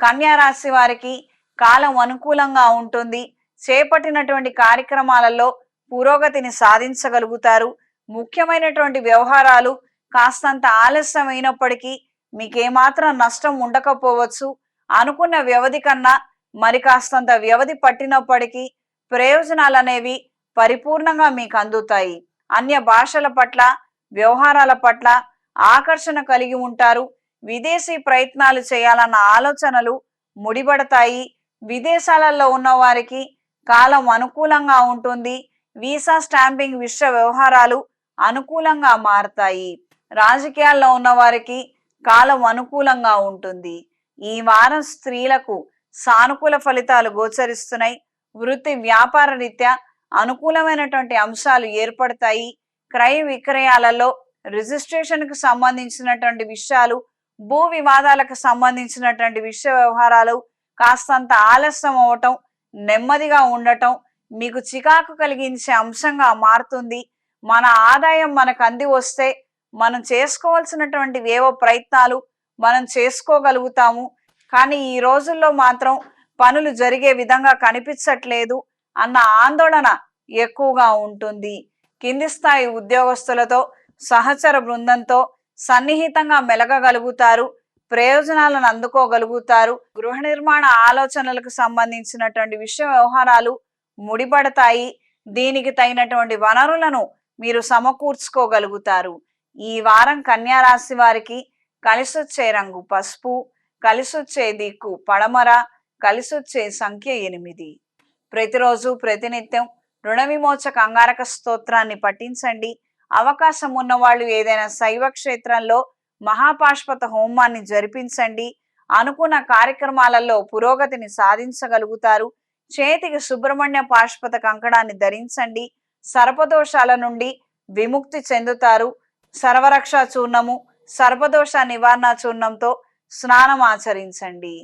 కన్యా రాశి వారికి కాలం అనుకూలంగా ఉంటుంది. చేపట్టినటువంటి కార్యక్రమాలలో పురోగతిని సాధించగలుగుతారు. ముఖ్యమైనటువంటి వ్యవహారాలు కాస్తంత ఆలస్యమైనప్పటికీ మీకేమాత్రం నష్టం ఉండకపోవచ్చు. అనుకున్న వ్యవధి కన్నా మరి కాస్తంత వ్యవధి పట్టినప్పటికీ ప్రయోజనాలు అనేవి పరిపూర్ణంగా మీకు అందుతాయి అన్య భాషల పట్ల వ్యవహారాల పట్ల ఆకర్షణ కలిగి ఉంటారు. విదేశీ ప్రయత్నాలు చేయాలన్న ఆలోచనలు ముడిపడతాయి. విదేశాలలో ఉన్న వారికి కాలం అనుకూలంగా ఉంటుంది. వీసా స్టాంపింగ్ విశ్వ వ్యవహారాలు అనుకూలంగా మారతాయి. రాజకీయాల్లో ఉన్న వారికి కాలం అనుకూలంగా ఉంటుంది. ఈ వారం స్త్రీలకు సానుకూల ఫలితాలు గోచరిస్తున్నాయి. వృత్తి వ్యాపార రీత్యా అనుకూలమైనటువంటి అంశాలు ఏర్పడతాయి. క్రయ విక్రయాలలో రిజిస్ట్రేషన్కు సంబంధించినటువంటి విషయాలు భూ వివాదాలకు సంబంధించినటువంటి విషయ వ్యవహారాలు కాస్తంత ఆలస్యం అవటం నెమ్మదిగా ఉండటం మీకు చికాకు కలిగించే అంశంగా మారుతుంది. మన ఆదాయం మనకు అంది వస్తే మనం చేసుకోవాల్సినటువంటి ఏవో ప్రయత్నాలు మనం చేసుకోగలుగుతాము. కానీ ఈ రోజుల్లో మాత్రం పనులు జరిగే విధంగా కనిపించట్లేదు అన్న ఆందోళన ఎక్కువగా ఉంటుంది. కింది స్థాయి ఉద్యోగస్తులతో సహచర బృందంతో సన్నిహితంగా మెలగగలుగుతారు ప్రయోజనాలను అందుకోగలుగుతారు. గృహ నిర్మాణ ఆలోచనలకు సంబంధించినటువంటి విషయ వ్యవహారాలు ముడిపడతాయి. దీనికి తగినటువంటి వనరులను మీరు సమకూర్చుకోగలుగుతారు. ఈ వారం కన్యా రాశి వారికి కలిసొచ్చే రంగు పసుపు కలిసొచ్చే దిక్కు పడమర కలిసొచ్చే సంఖ్య ఎనిమిది. ప్రతిరోజు ప్రతినిత్యం రుణ విమోచ అంగారక స్తోత్రాన్ని పఠించండి. అవకాశం ఉన్న వాళ్ళు ఏదైనా శైవ క్షేత్రంలో మహాపాష్పత హోమాన్ని జరిపించండి. అనుకున్న కార్యక్రమాలలో పురోగతిని సాధించగలుగుతారు. చేతికి సుబ్రహ్మణ్య పాష్పత కంకణాన్ని ధరించండి. సర్పదోషాల నుండి విముక్తి చెందుతారు. సర్వరక్ష చూర్ణము సర్పదోష నివారణ చూర్ణంతో స్నానం ఆచరించండి.